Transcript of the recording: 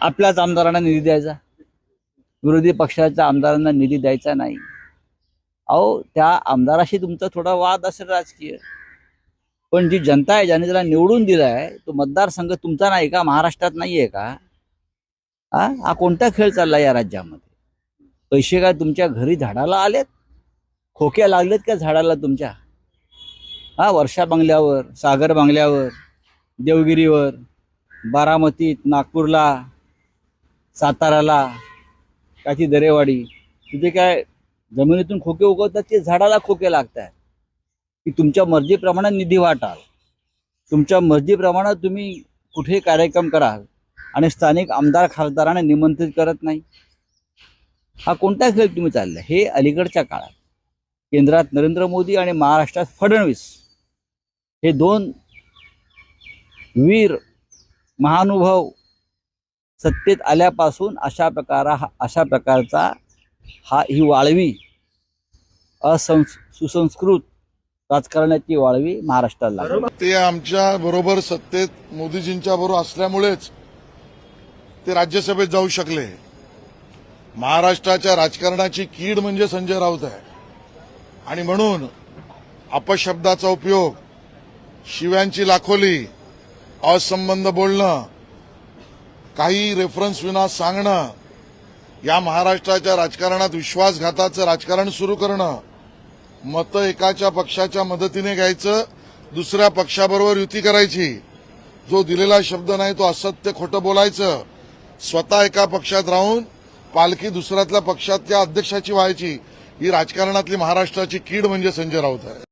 आपल्याच आमदारांना निधी द्यायचा. विरोधी पक्षाच्या आमदारांना निधी द्यायचा नाही. अहो त्या आमदाराशी तुमचा थोडा वाद असेल राजकीय. पण जी जनता आहे ज्याने त्याला निवडून दिला आहे तो मतदारसंघ तुमचा नाही का? महाराष्ट्रात नाही आहे का? हा? हा कोणता खेळ चालला या राज्यामध्ये? पैसे काय तुमच्या घरी झाडाला आलेत? खोक्या लागलेत का झाडाला तुमच्या? हा वर्षा बंगल्यावर सागर बंगल्यावर देवगिरीवर बारामतीत नागपूरला साताराला काची दरेवाडी तिथे काय जमिनीतून खोके उगवतात ते झाडाला खोके लागत आहेत की तुमच्या मर्जीप्रमाणे निधी वाटाल. तुमच्या मर्जीप्रमाणे तुम्ही कुठे कार्यक्रम कराल आणि स्थानिक आमदार खासदारांना निमंत्रित करत नाही. हा कोणता खेळ तुम्ही चालला हे अलीकडच्या काळात. केंद्रात नरेंद्र मोदी आणि महाराष्ट्रात फडणवीस. हे दोन वीर महानुभाव सत्तेत आल्यापासून अशा प्रकारा अशा प्रकारचा हा ही वाळवी असंस सुसंस्कृत राजकारणाची वाळवी महाराष्ट्राला लागली. ते आमच्या बरोबर सत्तेत मोदीजींच्या बरोबर असल्यामुळेच ते राज्यसभेत जाऊ शकले. महाराष्ट्राच्या राजकारणाची कीड म्हणजे संजय राऊत आहे. आणि म्हणून अपशब्दाचा उपयोग शिव्यांची लाखोली असंबंध बोलणं काही रेफरन्स विना सांगणं या महाराष्ट्राच्या राजकारणात विश्वासघाताचं राजकारण सुरू करणं मतं एकाच्या पक्षाच्या मदतीने घ्यायचं दुसऱ्या पक्षाबरोबर युती करायची जो दिलेला शब्द नाही तो असत्य खोटं बोलायचं स्वतः एका पक्षात राहून पालखी दुसऱ्यातल्या पक्षातल्या अध्यक्षाची व्हायची ही राजकारणातली महाराष्ट्राची कीड म्हणजे संजय राऊत आहे.